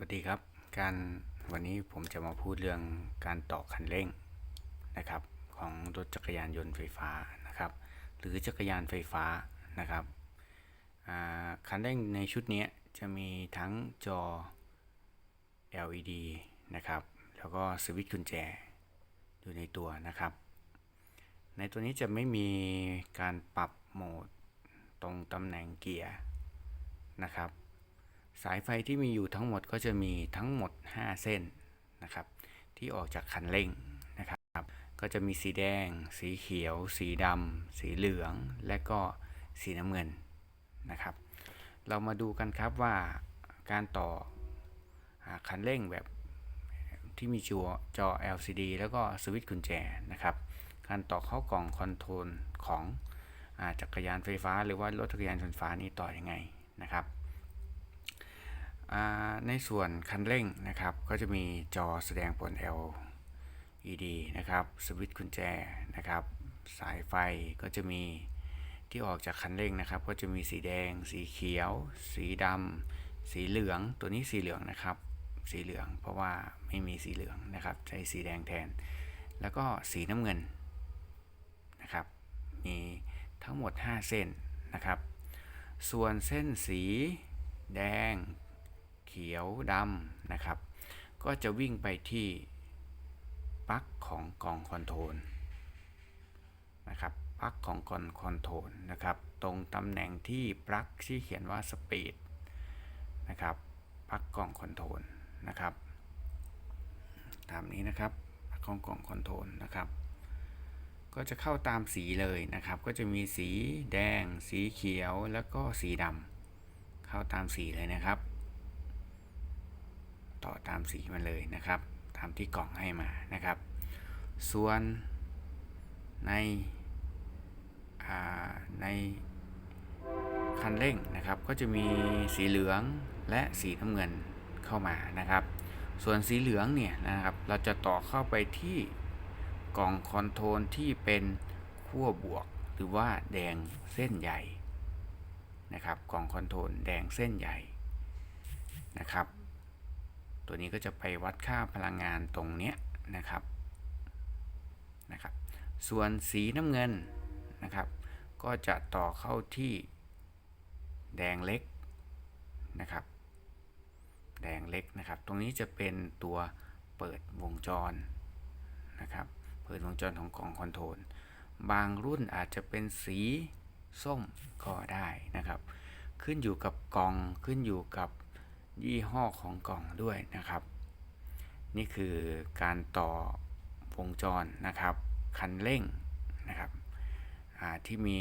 วัสดีครับ การวันนี้ผมจะมาพูดเรื่องการต่อคันเร่งนะครับ ของรถจักรยานยนต์ไฟฟ้านะครับ หรือจักรยานไฟฟ้านะครับคันเร่งในชุดนี้จะมีทั้งจอ LED นะครับ แล้วก็สวิตช์กุญแจอยู่ในตัวนะครับ ในตัวนี้จะไม่มีการปรับโหมดตรงตำแหน่งเกียร์นะครับ สายไฟที่มีอยู่ทั้งหมดก็จะมีทั้งหมด 5 เส้นนะครับ ที่ออกจากคันเร่งนะครับ ก็จะมีสีแดง สีเขียว สีดำสีเหลือง และก็สีน้ำเงินนะครับ เรามาดูกันครับว่าการต่ออคันเร่งแบบที่มีจอจอ LCD แล้วก็สวิตช์กุญแจนะครับ การต่อเข้ากล่องคอนโทรลของอจักรยานไฟฟ้า หรือว่ารถจักรยานไฟฟ้านี้ต่ออยังไงนะครับ ในส่วนคันเร่งนะครับ ก็จะมีจอแสดงผล LED นะครับสวิตช์กุญแจนะครับ สายไฟก็จะมีที่ออกจากคันเร่งนะครับ ก็จะมีสีแดง สีเขียว สีดำสีเหลืองตัวนี้สีเหลืองนะครับ สีเหลืองเพราะว่าไม่มีสีเหลืองนะครับ ใช้สีแดงแทน แล้วก็สีน้ำเงินนะครับ มีทั้งหมด 5 เส้นนะครับ ส่วนเส้นสีแดง ขียวดำนะครับ ก็จะวิ่งไปที่ปลั๊กของกล่องคอนโทรลนะครับปลั๊กของกล่องคอนโทรลนะครับ ตรงตำแหน่งที่ปลั๊กที่เขียนว่าสปีดนะครับปลั๊กกล่องคอนโทรลนะครับตามนี้นะครับปลั๊กของกล่องคอนโทรลนะครับ ก็จะเข้าตามสีเลยนะครับ ก็จะมีสีแดง สีเขียวแล้วก็สีดำเข้าตามสีเลยนะครับ ต่อตามสีมาเลยนะครับ ตามที่กล่องให้มานะครับ ส่วนในในคันเร่งนะครับ ก็จะมีสีเหลืองและสีน้ำเงินเข้ามานะครับ ส่วนสีเหลืองเนี่ยนะครับเราจะต่อเข้าไปที่กล่องคอนโทรลที่เป็นขั้วบวก หรือว่าแดงเส้นใหญ่นะครับกล่องคอนโทรลแดงเส้นใหญ่นะครับ ตัวนี้ก็จะไปวัดค่าพลังงานตรงเนี้ยนะครับนะครับ ส่วนสีน้ำเงินนะครับ ก็จะต่อเข้าที่แดงเล็กนะครับ แดงเล็กนะครับ ตรงนี้จะเป็นตัวเปิดวงจรนะครับ เปิดวงจรของกล่องคอนโทรลบางรุ่นอาจจะเป็นสีส้มก็ได้นะครับ ขึ้นอยู่กับกล่องขึ้นอยู่กับ ยี่ห้อของกล่องด้วยนะครับ นี่คือการต่อวงจรนะครับ คันเร่งนะครับที่มี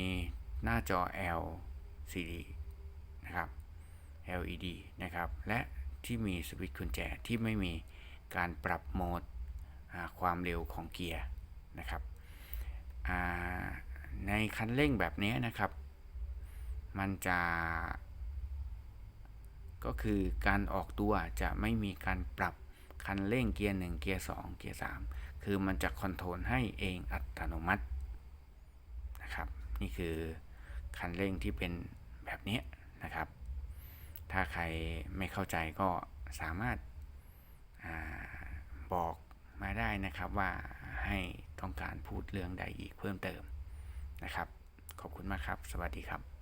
หน้าจอ LCD นะครับ LED นะครับ และที่มีสวิตช์กุญแจที่ไม่มีการปรับโหมดความเร็วของเกียร์นะครับในคันเร่งแบบนี้นะครับ มันจะ ก็คือการออกตัวจะไม่มีการปรับคันเร่งเกียร์1เกียร์2เกียร์3คือมันจะคอนโทรลให้เองอัตโนมัตินะครับ นี่คือคันเร่งที่เป็นแบบนี้นะครับ ถ้าใครไม่เข้าใจก็สามารถอาบอกมาได้นะครับว่าให้ต้องการพูดเรื่องใดอีกเพิ่มเติมนะครับ ขอบคุณมากครับ สวัสดีครับ